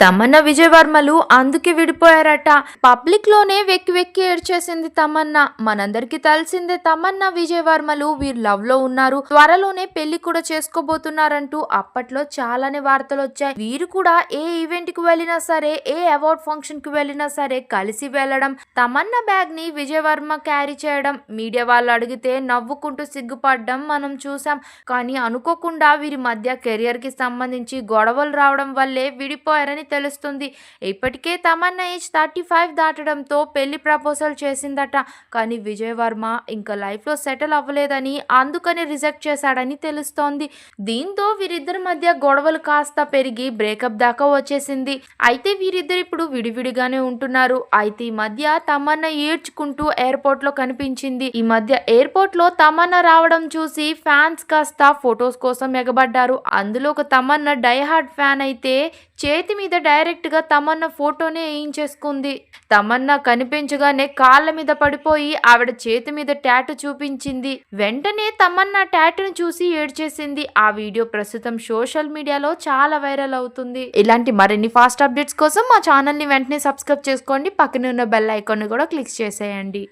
తమన్నా విజయవర్మలు అందుకే విడిపోయారట. పబ్లిక్లోనే వెక్కి వెక్కి ఏడ్చేసింది తమన్నా. మనందరికి తెలిసిందే తమన్నా విజయవర్మలు వీరు లవ్లో ఉన్నారు. త్వరలోనే పెళ్ళి కూడా చేసుకోబోతున్నారంటూ అప్పట్లో చాలానే వార్తలు వచ్చాయి. వీరు కూడా ఏ ఈవెంట్కి వెళ్ళినా సరే ఏ అవార్డ్ ఫంక్షన్కి వెళ్ళినా సరే కలిసి వెళ్ళడం తమన్నా బ్యాగ్ని విజయవర్మ క్యారీ చేయడం మీడియా వాళ్ళు అడిగితే నవ్వుకుంటూ సిగ్గుపడడం మనం చూసాం. కానీ అనుకోకుండా వీరి మధ్య కెరియర్కి సంబంధించి గొడవలు రావడం వల్లే విడిపోయారని తెలుస్తుంది. ఇప్పటికే తమన్నా ఏజ్ థర్టీ ఫైవ్ దాటడంతో పెళ్ళి ప్రపోజల్ చేసిందట. కానీ విజయ్ వర్మ ఇంకా లైఫ్లో సెటిల్ అవ్వలేదని అందుకని రిజెక్ట్ చేశాడని తెలుస్తోంది. దీంతో వీరిద్దరి మధ్య గొడవలు కాస్త పెరిగి బ్రేకప్ దాకా వచ్చేసింది. అయితే వీరిద్దరు ఇప్పుడు విడివిడిగానే ఉంటున్నారు. అయితే ఈ మధ్య తమన్నా ఏడ్చుకుంటూ ఎయిర్పోర్ట్లో కనిపించింది. ఈ మధ్య ఎయిర్పోర్ట్లో తమన్నా రావడం చూసి ఫ్యాన్స్ కాస్త ఫొటోస్ కోసం ఎగబడ్డారు. అందులో ఒక తమన్నా డైహార్డ్ ఫ్యాన్ అయితే చేతి మీద డైరెక్ట్గా తమన్నా ఫోటోనే వేయించేసుకుంది తమన్నా కనిపించగానే కాళ్ళ మీద పడిపోయి ఆవిడ చేతి మీద ట్యాటు చూపించింది. వెంటనే తమన్నా ట్యాటును చూసి ఏడ్చేసింది. ఆ వీడియో ప్రస్తుతం సోషల్ మీడియాలో చాలా వైరల్ అవుతుంది. ఇలాంటి మరిన్ని ఫాస్ట్ అప్డేట్స్ కోసం మా ఛానల్ని వెంటనే సబ్స్క్రైబ్ చేసుకోండి. పక్కనే ఉన్న బెల్ ఐకాన్ కూడా క్లిక్ చేసేయండి.